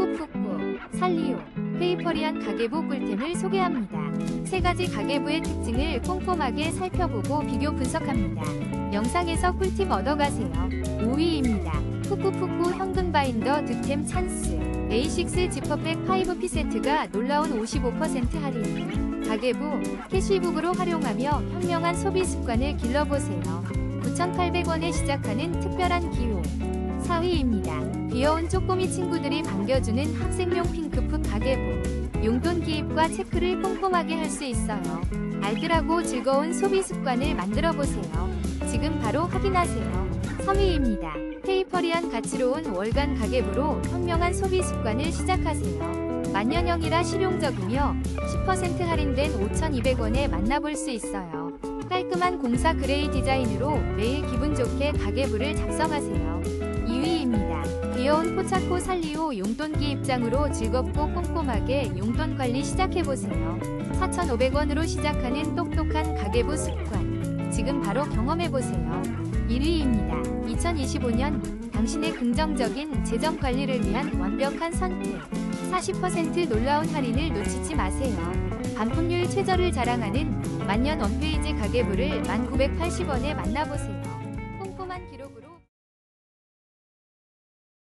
푸꾸푸꾸, 살리오, 페이퍼리한 가계부 꿀템을 소개합니다. 세 가지 가계부의 특징을 꼼꼼하게 살펴보고 비교 분석합니다. 영상에서 꿀팁 얻어가세요. 5위입니다. 푸꾸푸꾸 현금 바인더 득템 찬스. A6 지퍼백 5P 세트가 놀라운 55% 할인. 가계부, 캐시북으로 활용하며 현명한 소비 습관을 길러보세요. 9,800원에 시작하는 특별한 기호. 4위입니다. 귀여운 쪼꼬미 친구들이 반겨주는 학생용 핑크풋 가계부. 용돈 기입과 체크를 꼼꼼하게 할 수 있어요. 알뜰하고 즐거운 소비 습관을 만들어 보세요. 지금 바로 확인하세요. 3위입니다. 페이퍼리한 가치로운 월간 가계부로 현명한 소비 습관을 시작하세요. 만년형이라 실용적이며 10% 할인된 5,200원에 만나볼 수 있어요. 깔끔한 공사 그레이 디자인으로 매일 기분 좋게 가계부를 작성하세요. 2위입니다. 귀여운 포차코 살리오 용돈기 입장으로 즐겁고 꼼꼼하게 용돈 관리 시작해보세요. 4,500원으로 시작하는 똑똑한 가계부 습관. 지금 바로 경험해보세요. 1위입니다. 2025년 당신의 긍정적인 재정 관리를 위한 완벽한 선택. 40% 놀라운 할인을 놓치지 마세요. 반품률 최저를 자랑하는 만년 원페이지 가계부를 1980원에 만나보세요.